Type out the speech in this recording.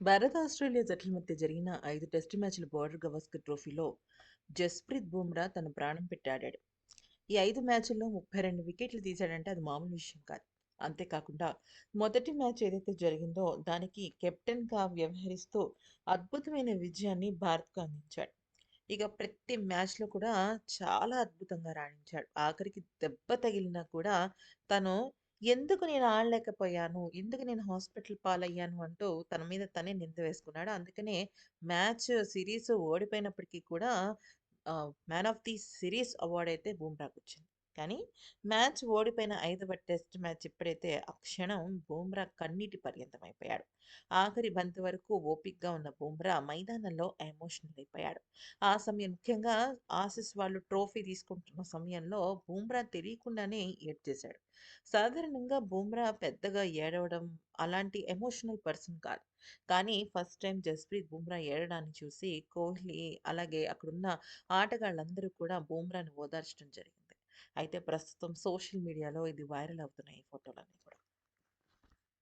Bharat, Australia జట్ల మధ్య జరిగిన ఐదు టెస్టు మ్యాచ్ల బోర్డర్ గవస్కర్ ట్రోఫీలో జస్‌ప్రీత్ బుమ్రా తన ప్రాణం పెట్టాడాడు ఈ ఐదు మ్యాచ్ల్లో ముప్పై రెండు వికెట్లు తీశాడంటే అది మామూలు విషయం కాదు. అంతేకాకుండా మొదటి మ్యాచ్ ఏదైతే జరిగిందో దానికి కెప్టెన్‌గా వ్యవహరిస్తూ అద్భుతమైన విజయాన్ని భారత్‌కు అందించాడు. ఇక ప్రతి మ్యాచ్‌లో కూడా చాలా అద్భుతంగా రాణించాడు. ఆఖరికి దెబ్బ తగిలినా కూడా తను ఎందుకు నేను ఆడలేకపోయాను? ఎందుకు నేను హాస్పిటల్ పాలయ్యాను? అంటూ తన మీద తనే నింద వేసుకున్నాడు. అందుకనే మ్యాచ్ సిరీస్ ఓడిపోయినప్పటికీ కూడా man of the series award అయితే బుమ్రాకొచ్చింది. కానీ మ్యాచ్ ఓడిపోయిన ఐదవ టెస్ట్ మ్యాచ్ ఎప్పుడైతే ఆ క్షణం బూమ్రా కన్నీటి పర్యంతమైపోయాడు. ఆఖరి బంతి వరకు ఓపిక్గా ఉన్న బూమ్రా మైదానంలో ఎమోషనల్ అయిపోయాడు. ఆ సమయం ముఖ్యంగా ఆసీస్ వాళ్ళు ట్రోఫీ తీసుకుంటున్న సమయంలో బూమ్రా తెలియకుండానే ఏడ్చేశాడు. సాధారణంగా బూమ్రా పెద్దగా ఏడవడం అలాంటి ఎమోషనల్ పర్సన్ కాదు. కానీ ఫస్ట్ టైం జస్‌ప్రీత్ బుమ్రా ఏడడాన్ని చూసి కోహ్లీ అలాగే అక్కడున్న ఆటగాళ్ళందరూ కూడా బుమ్రాని ఓదార్చడం జరిగింది. అయితే ప్రస్తుతం సోషల్ మీడియాలో ఇది వైరల్ అవుతున్నాయి ఈ ఫోటోలన్నీ కూడా.